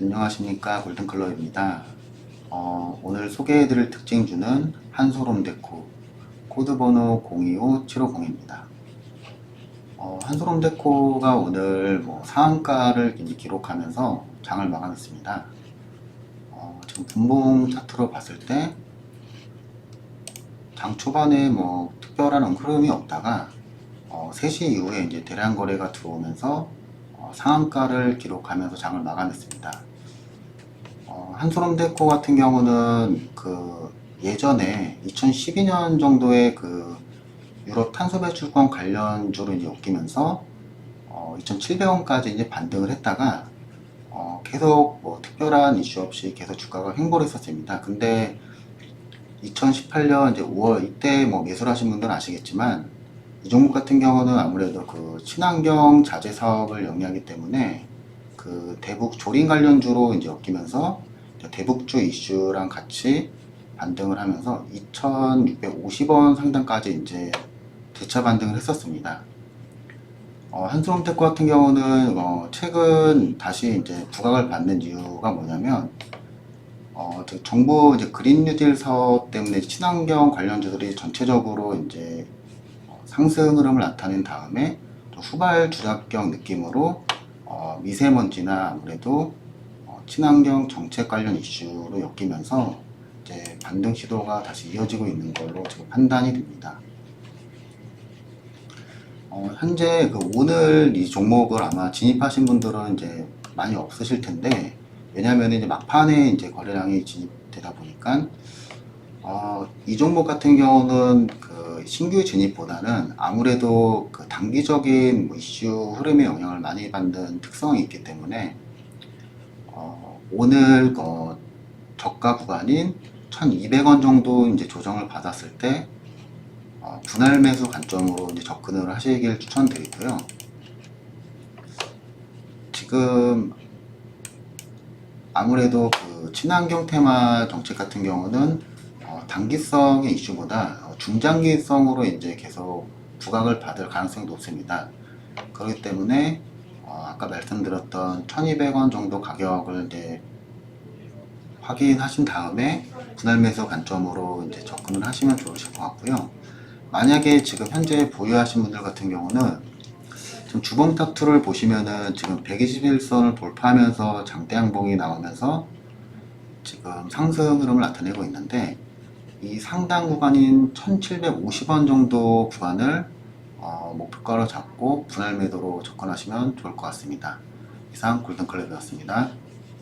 안녕하십니까 골든클럽입니다. 어, 오늘 소개해드릴 특징주는 한솔홈데코 코드번호 025750입니다. 어, 한솔홈데코가 오늘 뭐 상한가를 기록하면서 장을 마감했습니다. 어, 지금 분봉 차트로 봤을 때 장 초반에 뭐 특별한 흐름이 없다가 어, 3시 이후에 이제 대량 거래가 들어오면서 어, 상한가를 기록하면서 장을 마감했습니다. 어, 한솔홈데코 같은 경우는 그 예전에 2012년 정도에 그 유럽 탄소 배출권 관련주로 이제 엮이면서 어, 2,700원까지 이제 반등을 했다가 어, 계속 뭐 특별한 이슈 없이 계속 주가가 횡보를 했었습니다. 근데 2018년 이제 5월 이때 뭐 매수하신 분들은 아시겠지만 이 종목 같은 경우는 아무래도 그 친환경 자재 사업을 영위하기 때문에 그 대북 조린 관련주로 이제 엮이면서 대북주 이슈랑 같이 반등을 하면서 2,650원 상단까지 이제 대차 반등을 했었습니다. 어, 한솔홈테크 같은 경우는 어, 최근 다시 이제 부각을 받는 이유가 뭐냐면 어, 저 정부 이제 그린 뉴딜 사업 때문에 친환경 관련주들이 전체적으로 이제 어, 상승 흐름을 나타낸 다음에 또 후발 주작경 느낌으로 어, 미세먼지나 아무래도 어, 친환경 정책 관련 이슈로 엮이면서 이제 반등 시도가 다시 이어지고 있는 걸로 지금 판단이 됩니다. 어, 현재 그 오늘 이 종목을 아마 진입하신 분들은 이제 많이 없으실 텐데 왜냐하면 이제 막판에 이제 거래량이 진입되다 보니까 어, 이 종목 같은 경우는 그 신규 진입보다는 아무래도 그 단기적인 뭐 이슈 흐름에 영향을 많이 받는 특성이 있기 때문에 어, 오늘 어, 저가 구간인 1,200원 정도 이제 조정을 받았을 때 어, 분할 매수 관점으로 이제 접근을 하시길 추천드리고요. 지금 아무래도 그 친환경 테마 정책 같은 경우는 어, 단기성의 이슈보다 어, 중장기성으로 이제 계속 부각을 받을 가능성이 높습니다. 그렇기 때문에 어, 아까 말씀드렸던 1,200원 정도 가격을 이제 확인하신 다음에 분할 매수 관점으로 이제 접근을 하시면 좋으실 것 같고요. 만약에 지금 현재 보유하신 분들 같은 경우는 지금 주봉 타투를 보시면은 지금 121선을 돌파하면서 장대 양봉이 나오면서 지금 상승 흐름을 나타내고 있는데 이 상단 구간인 1750원 정도 구간을 어, 목표가로 잡고 분할 매도로 접근하시면 좋을 것 같습니다. 이상 골든클럽이었습니다.